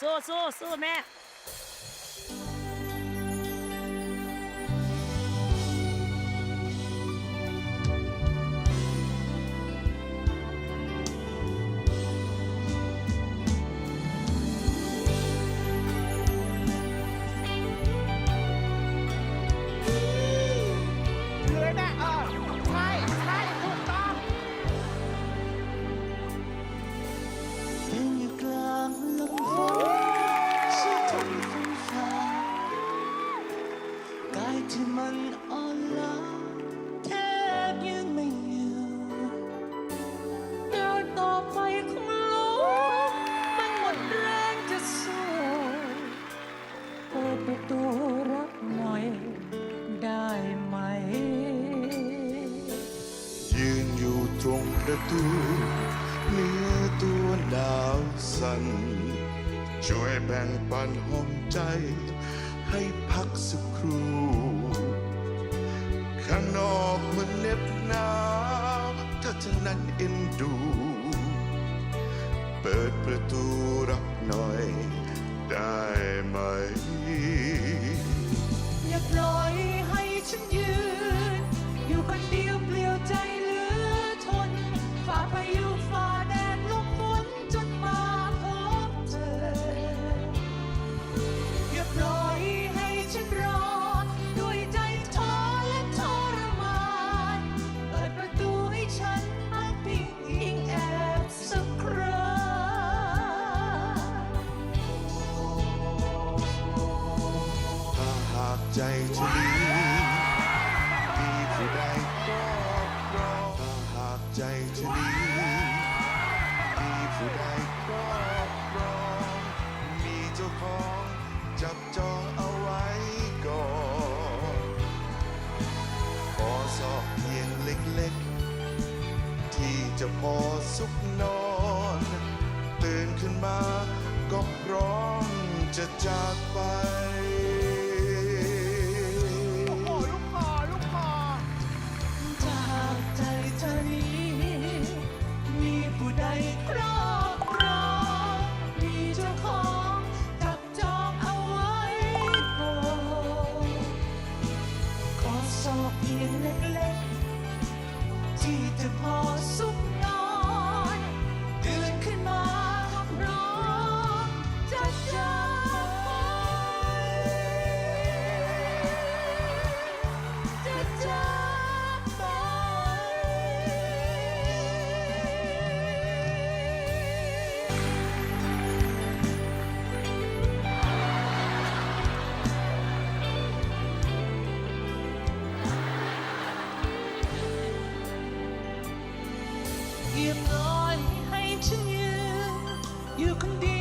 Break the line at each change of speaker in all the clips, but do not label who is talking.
สู้สู้สู้แป
ระตูรับหน่อยได้ไหม
ยืนอยู่ตรงประตูเนื้อตัวหนาวสั่นช่วยแบ่งปันห้องใจ ให้พักสักครู่ข้างนอกมันเหน็บหนาวถ้าเธอนั้นเอ็นดู เปิดประตูรับหน่อยได้ไหม
ใจเธอนี้มี
ผู้ใดก็รอถ้าหากใจเธอนี้มีผู้ใดก็รองมีเจ้าของจับจองเอาไว้ก่อนขอสอบเพียงเล็กๆ ที่จะพอสุขนอน ตื่นขึ้นมาก็พร้อมจะจากไป
อ
ย่าปล่อย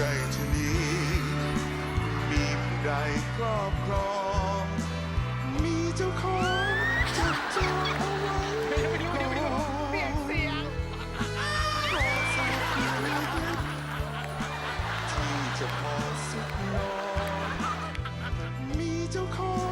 ใจเธอนี้ มี
ผู้ใดครอบครอง มีเจ้าของจับจองเอาไว้
เดี๋ยวเดี๋ยวเดี๋ยวเดี๋ยวเปลี่ยนเสียง
ที่จะพอสุขนอนมีเจ้าของ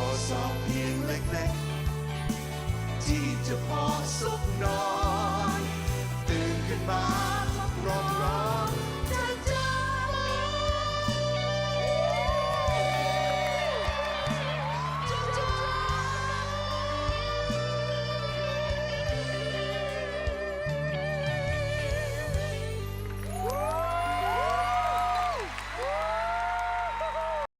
อ
ส
อ
บเพี
ยงเล็กๆ
ที่จะพอสุขนอน
ตื่นขึ้นมาพร้อมร้อง